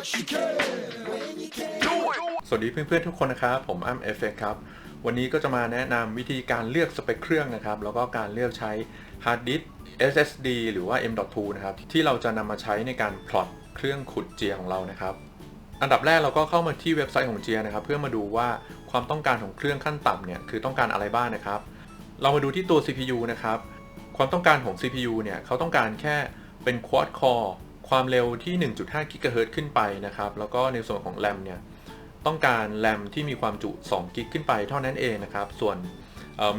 สวัสดีเพื่อนๆทุกคนนะครับ ผมอ้ำเอฟเฟครับ วันนี้ก็จะมาแนะนำวิธีการเลือกสเปคเครื่องนะครับ แล้วก็การเลือกใช้ฮาร์ดดิส SSD หรือว่า M.2 นะครับ ที่เราจะนำมาใช้ในการพลอตเครื่องขุดเจียของเรานะครับ อันดับแรกเราก็เข้ามาที่เว็บไซต์ของเจียนะครับ เพื่อมาดูว่าความต้องการของเครื่องขั้นต่ำเนี่ยคือต้องการอะไรบ้างนะครับ เรามาดูที่ตัว CPU นะครับ ความต้องการของ CPU เนี่ยเขาต้องการแค่เป็น Quad Core ความเร็วที่ 1.5 GHz ขึ้นไปนะครับ แล้วก็ในส่วนของ RAM เนี่ย ต้องการแรมที่มีความจุ 2 กิกขึ้นไปเท่านั้นเองนะครับ ส่วน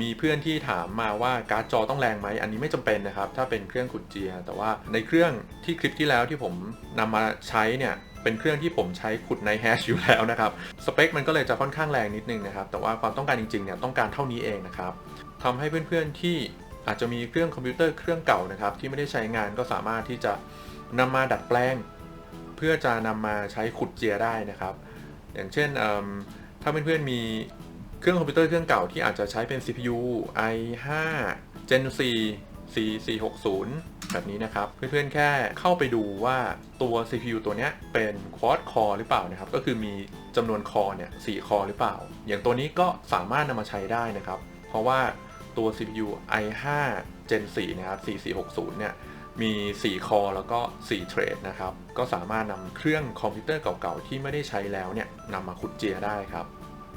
มีเพื่อนที่ถามมาว่าการ์ดจอต้องแรงไหม อันนี้ไม่จำเป็นนะครับ ถ้าเป็นเครื่องขุดเจีย แต่ว่าในเครื่องที่คลิปที่แล้วที่ผมนำมาใช้เนี่ย เป็นเครื่องที่ผมใช้ขุดในแฮชอยู่แล้วนะครับ สเปคมันก็เลยจะค่อนข้างแรงนิดนึงนะครับ แต่ว่าความต้องการจริงๆเนี่ยต้องการเท่านี้เองนะครับทำให้เพื่อนๆที่อาจจะมีเครื่องคอมพิวเตอร์เครื่องเก่านะครับที่ไม่ได้ใช้งานก็สามารถที่จะ นำมาดัดแปลง เพื่อจะนำมาใช้ขุดเจียได้นะครับ อย่างเช่นเอิ่มถ้าเพื่อนๆมีเครื่องคอมพิวเตอร์เครื่องเก่าที่อาจจะใช้เป็น CPU i5 Gen 4 4460 แบบนี้นะครับ เพื่อนๆแค่เข้าไปดูว่าตัว CPU ตัวนี้เป็น Quad Core หรือเปล่านะครับ ก็คือมีจำนวนคอเนี่ย4คอหรือเปล่า อย่างตัวนี้ก็สามารถนำมาใช้ได้นะครับ เพราะว่าตัว CPU i5 Gen 4 นะครับ 4460 เนี่ย มี 4 คอแล้วก็ 4 เทรดนะครับ ก็สามารถนำเครื่องคอมพิวเตอร์เก่าๆ ที่ไม่ได้ใช้แล้วเนี่ยนำมาขุดเจียได้ครับ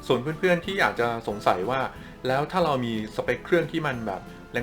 ส่วนเพื่อนๆที่อยากจะสงสัยว่า แล้วถ้าเรามีสเปคเครื่องที่มันแบบ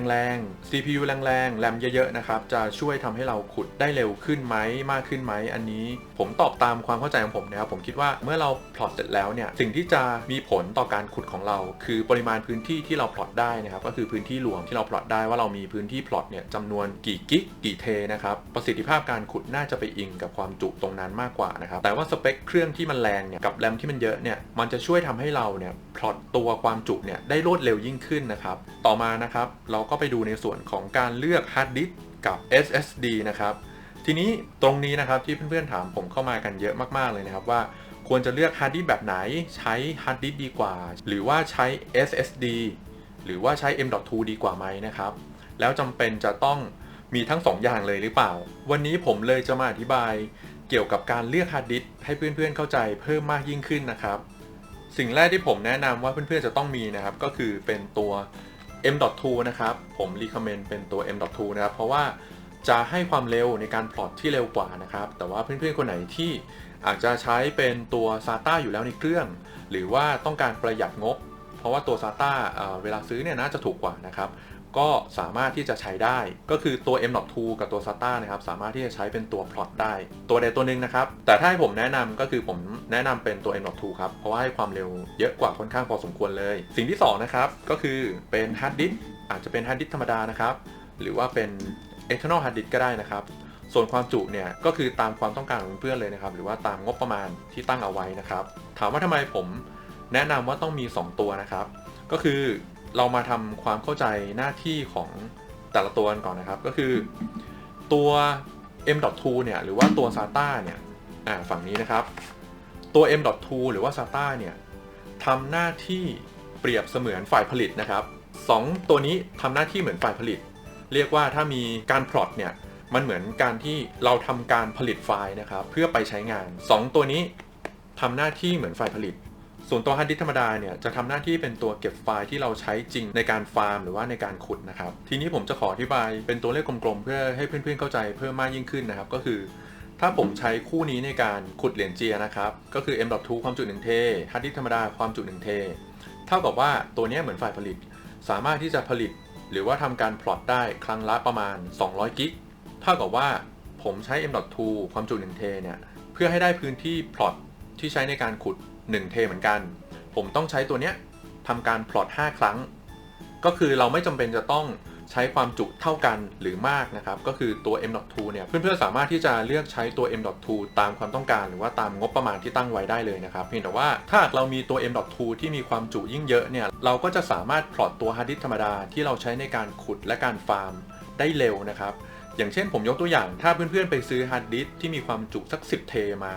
แรงๆ CPU แรงๆ แรมเยอะๆ นะครับ จะช่วยทำให้เราขุดได้เร็วขึ้นไหมมากขึ้นไหม อันนี้ผมตอบตามความเข้าใจของผมนะครับ ผมคิดว่าเมื่อเราพลอตเสร็จแล้วเนี่ย สิ่งที่จะมีผลต่อการขุดของเรา คือปริมาณพื้นที่ที่เราพลอตได้นะครับ ก็คือพื้นที่รวมที่เราพลอตได้ว่าเรามีพื้นที่พลอตเนี่ยจำนวนกี่กิกกี่เทนะครับ ประสิทธิภาพการขุดน่าจะไปอิงกับความจุตรงนั้นมากกว่านะครับ แต่ว่าสเปคเครื่องที่มันแรงเนี่ยกับแรมที่มันเยอะเนี่ย มันจะช่วยทำให้เราเนี่ย ลอตตัวความจุเนี่ยได้รวดเร็วยิ่งขึ้นนะครับ ต่อมานะครับเราก็ไปดูในส่วนของการเลือกฮาร์ดดิสกับ SSD นะครับทีนี้ตรงนี้นะครับที่เพื่อนๆถามผมเข้ามากันเยอะมากๆเลยนะครับว่าควรจะเลือกฮาร์ดดิสแบบไหนใช้ฮาร์ดดิสดีกว่า หรือว่าใช้ SSD หรือว่าใช้ M.2 ดีกว่าไหมนะครับ แล้วจำเป็นจะต้องมีทั้ง 2 อย่างเลยหรือเปล่า วันนี้ผมเลยจะมาอธิบายเกี่ยวกับการเลือกฮาร์ดดิสให้เพื่อนๆเข้าใจเพิ่มมากยิ่งขึ้นนะครับ สิ่งแรกที่ผมแนะนำว่าเพื่อนๆจะต้องมีนะครับ ก็คือเป็นตัว M.2 นะครับ ผมรีคอมเมนต์เป็นตัว M.2 นะครับ เพราะว่าจะให้ความเร็วในการพลอตที่เร็วกว่านะครับ แต่ว่าเพื่อนๆคนไหนที่อาจจะใช้เป็นตัว SATA อยู่แล้วในเครื่อง หรือว่าต้องการประหยัดงบ เพราะว่าตัว SATA เเวลาซื้อเนี่ยนะจะถูกกว่านะครับ ก็สามารถที่จะใช้ได้ ก็คือตัว M.2 กับตัว SATA นะครับสามารถที่จะใช้เป็นตัวพลอตได้ตัวใดตัวหนึ่งนะครับ แต่ถ้าให้ผมแนะนำก็คือผมแนะนำเป็นตัว M.2 ครับ เพราะว่าให้ความเร็วเยอะกว่าค่อนข้างพอสมควรเลย สิ่งที่สองนะครับ ก็คือเป็นฮาร์ดดิสก์อาจจะเป็นฮาร์ดดิสก์ธรรมดานะครับ หรือว่าเป็น external hard disk ก็ได้นะครับส่วนความจุเนี่ยก็คือตามความต้องการของเพื่อนเลยนะครับ หรือว่าตามงบประมาณที่ตั้งเอาไว้นะครับ ถามว่าทำไมผมแนะนำว่าต้องมี 2 ตัวนะครับ ก็คือ เรามาทำความเข้าใจหน้าที่ของแต่ละตัวกันก่อนนะครับ ก็คือตัว M.2 เนี่ยหรือว่าตัว SATA เนี่ยอ่าฝั่งนี้นะครับ ตัว M.2 หรือว่า SATA เนี่ยทำหน้าที่เปรียบเสมือนฝ่ายผลิตนะครับสองตัวนี้ทำหน้าที่เหมือนฝ่ายผลิต เรียกว่าถ้ามีการพลอตเนี่ยมันเหมือนการที่เราทำการผลิตไฟล์นะครับ เพื่อไปใช้งาน 2 ตัวนี้ทำหน้าที่เหมือนฝ่ายผลิต ส่วนตัวฮาร์ดดิสธรรมดาเนี่ยจะทำหน้าที่เป็นตัวเก็บไฟล์ที่เราใช้จริงในการฟาร์มหรือว่าในการขุดนะครับ ทีนี้ผมจะขออธิบายเป็นตัวเลขกลมๆ เพื่อให้เพื่อนๆเข้าใจเพิ่มมากยิ่งขึ้นนะครับ ก็คือ ถ้าผมใช้คู่นี้ในการขุดเหรียญเจียนะครับ ก็คือ M.2 ความจุ1เทฮาร์ดดิสธรรมดาความจุ1เทเท่ากับว่าตัวนี้เหมือนฝ่ายผลิต สามารถที่จะผลิต หรือว่าทำการพลอตได้ครั้งละประมาณ 200 กิกเท่ากับว่าผมใช้ M.2 ความจุ1เทเนี่ยเพื่อให้ได้พื้นที่พลอตที่ใช้ในการขุด 1เทเหมือนกัน ผมต้องใช้ตัวเนี้ยทำการพลอต5ครั้ง ก็คือเราไม่จำเป็นจะต้องใช้ความจุเท่ากันหรือมากนะครับ ก็คือตัว M.2 เนี่ยเพื่อนๆสามารถที่จะเลือกใช้ตัว M.2 ตามความต้องการหรือว่าตามงบประมาณที่ตั้งไว้ได้เลยนะครับเพียงแต่ว่าถ้าเรามีตัว M.2 ที่มีความจุยิ่งเยอะเนี่ยเราก็จะสามารถพลอตตัวฮาร์ดดิสก์ธรรมดาที่เราใช้ในการขุดและการฟาร์มได้เร็วนะครับ อย่างเช่นผมยกตัวอย่างถ้าเพื่อนๆไปซื้อฮาร์ดดิสที่มีความจุสัก 10 เทมา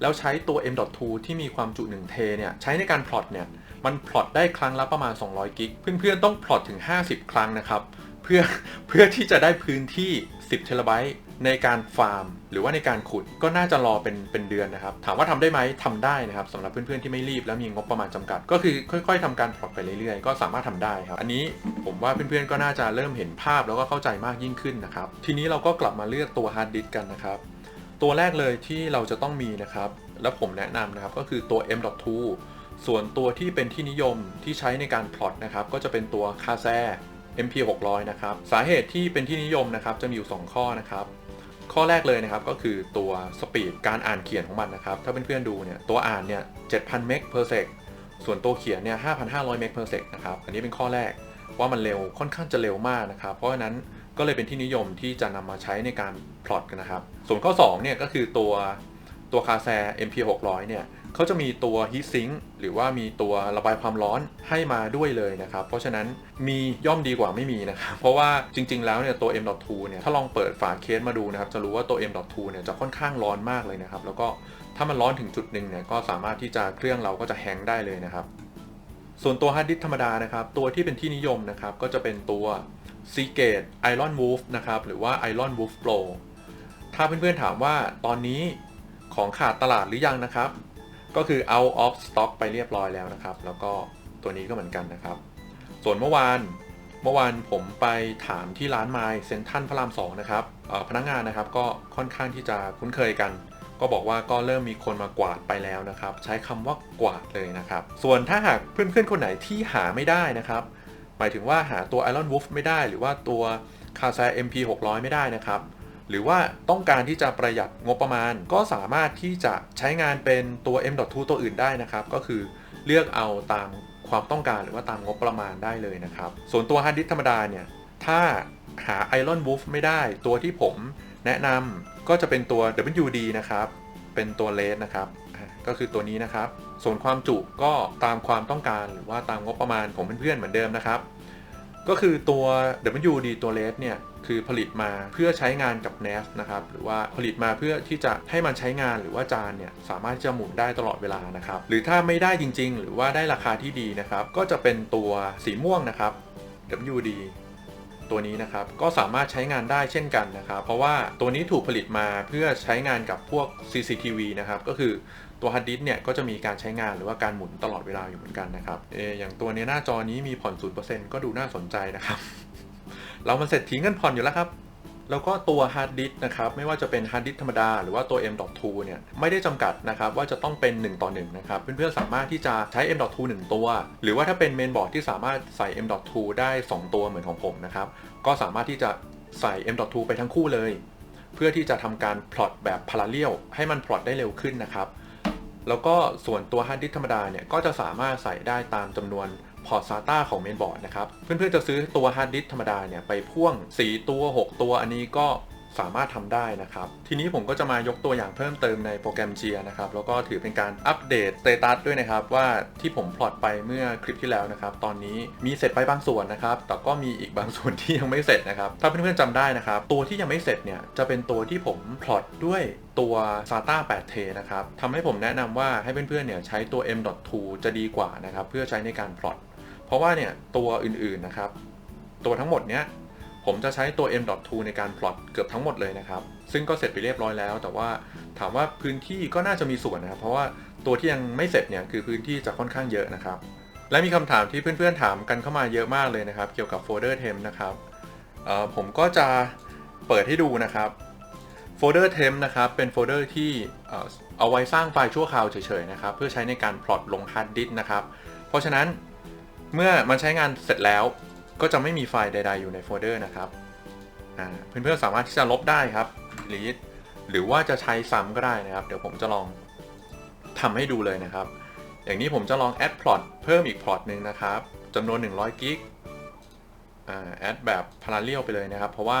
แล้วใช้ตัว M.2 ที่มีความจุ 1 เทเนี่ยใช้ในการพลอตเนี่ยมันพลอตได้ครั้งละประมาณ 200 กิก เพื่อนๆต้องพลอตถึง 50 ครั้งนะครับ เพื่อเพื่อที่จะได้พื้นที่ 10 เทราไบต์ ในการฟาร์ม หรือว่าในการขุดก็น่าจะรอเป็นเป็นเดือนนะครับ ถามว่าทำได้ไหมทำได้นะครับสำหรับเพื่อนๆที่ไม่รีบและมีงบประมาณจำกัด ก็คือค่อย ๆทำการพอร์ตไปเรื่อยๆ ก็สามารถทำได้ครับอันนี้ผมว่าเพื่อนๆก็น่าจะเริ่มเห็นภาพแล้วก็เข้าใจมากยิ่งขึ้นนะครับทีนี้เราก็กลับมาเลือกตัวฮาร์ดดิสก์กันนะครับตัวแรกเลยที่เราจะต้องมีนะครับ และผมแนะนำนะครับก็คือตัว M.2 ส่วนตัวที่เป็นที่นิยมที่ใช้ในการพลอตนะครับ ก็จะเป็นตัวคาแซ MP 600 นะครับ สาเหตุที่เป็นที่นิยมนะครับ จะมีอยู่ 2 ข้อนะครับ ข้อแรกเลยนะครับก็คือตัวสปีดการอ่านเขียนของมันนะครับ ถ้าเพื่อนๆดูเนี่ยตัวอ่านเนี่ย 7,000 เมกเพอร์เซกส่วนตัวเขียนเนี่ย 5,500 เมกเพอร์เซกนะครับ อันนี้เป็นข้อแรกว่ามันเร็วค่อนข้างจะเร็วมากนะครับ เพราะฉะนั้นก็เลยเป็นที่นิยมที่จะนำมาใช้ในการพลอตกันนะครับ ส่วนข้อ2เนี่ยก็คือตัวตัวคาแซ MP 600 เนี่ย เขาจะมีตัว heat sink หรือว่ามีตัวระบายความร้อนให้มาด้วยเลยนะครับ เพราะฉะนั้นมีย่อมดีกว่าไม่มีนะครับ เพราะว่าจริง ๆ แล้วเนี่ยตัว M.2 เนี่ยถ้าลองเปิดฝาเคสมาดูนะครับ จะรู้ว่าตัว M.2 เนี่ยจะค่อนข้างร้อนมากเลยนะครับ แล้วก็ถ้ามันร้อนถึงจุดหนึ่งเนี่ยก็สามารถที่จะเครื่องเราก็จะแฮงได้เลยนะครับ ส่วนตัวฮาร์ดดิสธรรมดานะครับ ตัวที่เป็นที่นิยมนะครับก็จะเป็นตัว Seagate Iron Wolf นะครับหรือว่า Iron Wolf Pro ถ้าเพื่อนๆถามว่าตอนนี้ของขาดตลาดหรือยังนะครับ ก็คือ out of stock ไปเรียบร้อยแล้วนะครับ แล้วก็ตัวนี้ก็เหมือนกันนะครับ ส่วนเมื่อวานเมื่อวานผมไปถามที่ร้านไมล์เซนทันพระรามสองนะครับพนักงานนะครับก็ค่อนข้างที่จะคุ้นเคยกัน ก็บอกว่าก็เริ่มมีคนมากวาดไปแล้วนะครับ ใช้คำว่ากวาดเลยนะครับ ส่วนถ้าหากเพื่อนๆคนไหนที่หาไม่ได้นะครับ หมายถึงว่าหาตัว Iron Wolf ไม่ได้ หรือว่าตัว c a s a MP 600 ไม่ได้นะครับ หรือว่าต้องการที่จะประหยัดงบประมาณ ก็สามารถที่จะใช้งานเป็นตัว M.2 ตัวอื่นได้นะครับ ก็คือเลือกเอาตามความต้องการหรือว่าตามงบประมาณได้เลยนะครับ ส่วนตัวฮาร์ดดิสก์ธรรมดาเนี่ย ถ้าหา Iron Wolf ไม่ได้ ตัวที่ผมแนะนำก็จะเป็นตัว WD นะครับ เป็นตัวเลสนะครับ ก็คือตัวนี้นะครับ ส่วนความจุก็ตามความต้องการหรือว่าตามงบประมาณของเพื่อนๆเหมือนเดิมนะครับ ก็คือตัว WD ตัวเลสเนี่ย คือผลิตมาเพื่อใช้งานกับ NAS นะครับหรือว่าผลิตมาเพื่อที่จะให้มันใช้งานหรือว่าจานเนี่ยสามารถจะหมุนได้ตลอดเวลานะครับหรือถ้าไม่ได้จริง ๆ หรือว่าได้ราคาที่ดีนะครับก็จะเป็นตัวสีม่วงนะครับ WD ตัวนี้นะครับก็สามารถใช้งานได้เช่นกันนะครับ เพราะว่าตัวนี้ถูกผลิตมาเพื่อใช้งานกับพวก CCTV นะครับก็คือตัวฮาร์ดดิสเนี่ยก็จะมีการใช้งานหรือว่าการหมุนตลอดเวลาอยู่เหมือนกันนะครับเอออย่างตัวนี้หน้าจอนี้มีผ่อน 0%ก็ดูน่าสนใจนะครับ เรามันเสร็จทิ้งกันผ่อนอยู่แล้วครับแล้วก็ตัวฮาร์ดดิสก์นะครับไม่ว่าจะเป็นฮาร์ดดิสก์ธรรมดา หรือว่าตัว M.2 เนี่ยไม่ได้จำกัดนะครับว่าจะต้องเป็น 1 ต่อ 1 นะครับ เพื่อนๆสามารถที่จะใช้ M.2 1 ตัว หรือว่าถ้าเป็นเมนบอร์ดที่สามารถใส่ M.2 ได้ 2 ตัวเหมือนของผมนะครับก็สามารถที่จะใส่ M.2 ไปทั้งคู่เลย เพื่อที่จะทำการพลอตแบบพาราเลียลให้มันพลอตได้เร็วขึ้นนะครับแล้วก็ส่วนตัวฮาร์ดดิสก์ธรรมดาเนี่ยก็จะสามารถใส่ได้ตามจำนวน พอร์ต SATA ของเมนบอร์ดนะครับ เพื่อนๆจะซื้อตัวฮาร์ดดิสธรรมดาเนี่ยไปพ่วง 4 ตัว 6 ตัวอันนี้ก็สามารถทำได้นะครับ ทีนี้ผมก็จะมายกตัวอย่างเพิ่มเติมในโปรแกรม Gear นะครับ แล้วก็ถือเป็นการอัปเดตสเตตัสด้วยนะครับ ว่าที่ผมพลอตไปเมื่อคลิปที่แล้วนะครับ ตอนนี้มีเสร็จไปบางส่วนนะครับ แต่ก็มีอีกบางส่วนที่ยังไม่เสร็จนะครับ ถ้าเพื่อนๆจำได้นะครับ ตัวที่ยังไม่เสร็จเนี่ยจะเป็นตัวที่ผมพลอตด้วยตัว SATA 8T นะครับทำให้ผมแนะนำว่าให้เพื่อนๆเนี่ยใช้ตัว M.2 จะดีกว่านะครับ เพื่อใช้ในการพลอต เพราะว่าเนี่ยตัวอื่นๆนะครับ ตัวทั้งหมดเนี้ยผมจะใช้ตัว M.2 ในการพลอตเกือบทั้งหมดเลยนะครับ ซึ่งก็เสร็จไปเรียบร้อยแล้ว แต่ว่าถามว่าพื้นที่ก็น่าจะมีส่วนนะครับ เพราะว่าตัวที่ยังไม่เสร็จเนี่ยคือพื้นที่จะค่อนข้างเยอะนะครับ และมีคำถามที่เพื่อนๆถามกันเข้ามาเยอะมากเลยนะครับ เกี่ยวกับโฟลเดอร์เทมนะครับผมก็จะเปิดให้ดูนะครับโฟลเดอร์เทมนะครับ เป็นโฟลเดอร์ที่เอ่อเอาไว้สร้างไฟล์ชั่วคราวเฉยๆนะครับ เพื่อใช้ในการพลอตลงฮาร์ดดิสก์นะครับ เพราะฉะนั้น เมื่อมันใช้งานเสร็จแล้วก็จะไม่มีไฟล์ใด ๆ อยู่ในโฟลเดอร์นะครับอ่าเพื่อนๆสามารถที่จะลบได้ครับหรือหรือว่าจะใช้ซ้ำก็ได้นะครับ เดี๋ยวผมจะลองทำให้ดูเลยนะครับ อย่างนี้ผมจะลอง add plot เพิ่มอีก plot หนึ่งนะครับจำนวน 100 กิกอ่า add แบบ parallel ไปเลยนะครับ เพราะว่า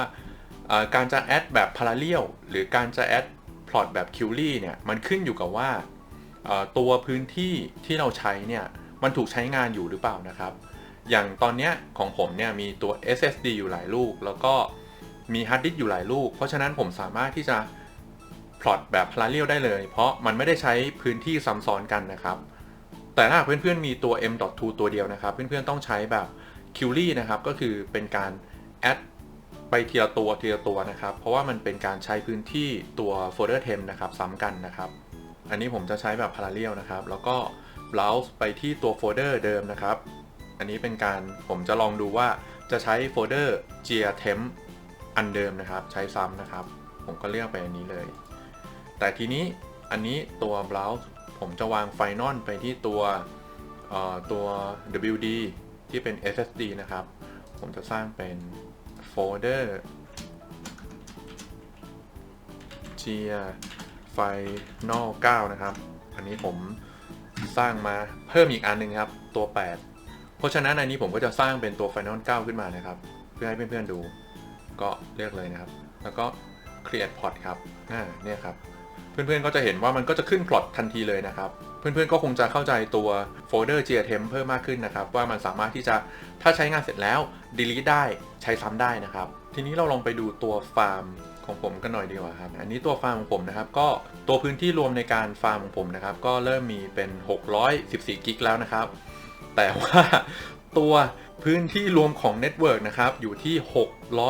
การจะ add แบบ parallel หรือการจะ add plot แบบ query เนี่ย มันขึ้นอยู่กับว่าตัวพื้นที่ที่เราใช้เนี่ย มันถูกใช้งานอยู่หรือเปล่านะครับ อย่างตอนนี้ของผมเนี่ยมีตัว SSD อยู่หลายลูก แล้วก็มีฮาร์ดดิสก์อยู่หลายลูก เพราะฉะนั้นผมสามารถที่จะพลอตแบบ parallel ได้เลย เพราะมันไม่ได้ใช้พื้นที่ซ้ำซ้อนกันนะครับ แต่ถ้าหากเพื่อนๆมีตัว M.2 ตัวเดียวนะครับ เพื่อนๆต้องใช้แบบ Query นะครับ ก็คือเป็นการ add ไปทีละตัวทีละตัวนะครับ เพราะว่ามันเป็นการใช้พื้นที่ตัวโฟลเดอร์เทมนะครับซ้ำกันนะครับ อันนี้ผมจะใช้แบบพาราเ e ลนะครับ แล้วก็ browse ไปที่ตัวโฟลเดอร์เดิมนะครับ อันนี้เป็นการผมจะลองดูว่าจะใช้โฟลเดอร์ geotemp อันเดิมนะครับ ใช้ซ้ำนะครับ ผมก็เลือกไปอันนี้เลย แต่ทีนี้อันนี้ตัว browse ผมจะวางไฟนอลไปที่ตัวตัว WD ที่เป็น SSD นะครับ ผมจะสร้างเป็นโฟลเดอร์ Gia Final 9นะครับ อันนี้ผม สร้างมาเพิ่มอีกอันหนึ่งครับ ตัว 8 เพราะฉะนั้นอันนี้ผมก็จะสร้างเป็นตัว Final 9 ขึ้นมานะครับ เพื่อให้เพื่อนๆดู ก็เลือกเลยนะครับ แล้วก็ create plot ครับอ่าเนี่ยครับ เพื่อนๆก็จะเห็นว่ามันก็จะขึ้นพลอตทันทีเลยนะครับ เพื่อนๆก็คงจะเข้าใจตัวโฟลเดอร์ geotem เพิ่มมากขึ้นนะครับ ว่ามันสามารถที่จะถ้าใช้งานเสร็จแล้ว delete ได้ใช้ซ้ำได้นะครับ ทีนี้เราลองไปดูตัวฟาร์มของผมกันหน่อยดีกว่าครับ อันนี้ตัวฟาร์มของผมนะครับก็ตัวพื้นที่รวมในการฟาร์มของผมนะครับ ก็เริ่มมีเป็น 614กิกแล้วนะครับ แต่ว่าตัวพื้นที่รวมของเน็ตเวิร์กนะครับอยู่ที่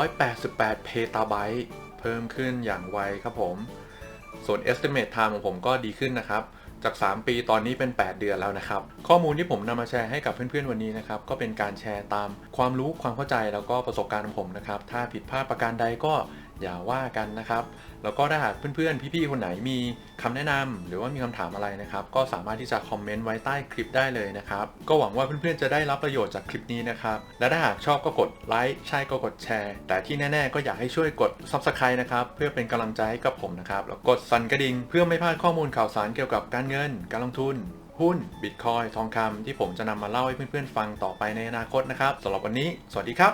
688 เพตาไบต์เพิ่มขึ้นอย่างไวครับผม ส่วน estimate time ของผมก็ดีขึ้นนะครับ จาก 3 ปีตอนนี้เป็น 8 เดือนแล้วนะครับ ข้อมูลที่ผมนำมาแชร์ให้กับเพื่อนๆวันนี้นะครับ ก็เป็นการแชร์ตามความรู้ความเข้าใจแล้วก็ประสบการณ์ของผมนะครับ ถ้าผิดพลาดประการใดก็ อย่าว่ากันนะครับ แล้วก็ถ้าหากเพื่อนๆ พี่ๆ คนไหนมีคำแนะนำหรือว่ามีคำถามอะไรนะครับ ก็สามารถที่จะคอมเมนต์ไว้ใต้คลิปได้เลยนะครับ ก็หวังว่าเพื่อนๆ จะได้รับประโยชน์จากคลิปนี้นะครับ และถ้าหากชอบก็กดไลค์ใช่ก็กดแชร์ แต่ที่แน่ๆ ก็อยากให้ช่วยกด Subscribe นะครับ เพื่อเป็นกำลังใจให้กับผมนะครับ แล้วกดสั่นกระดิ่งเพื่อไม่พลาดข้อมูลข่าวสารเกี่ยวกับการเงิน การลงทุนหุ้นบิตคอยทองคำที่ผมจะนำมาเล่าให้เพื่อนๆฟังต่อไปในอนาคตนะครับสำหรับวันนี้ สวัสดีครับ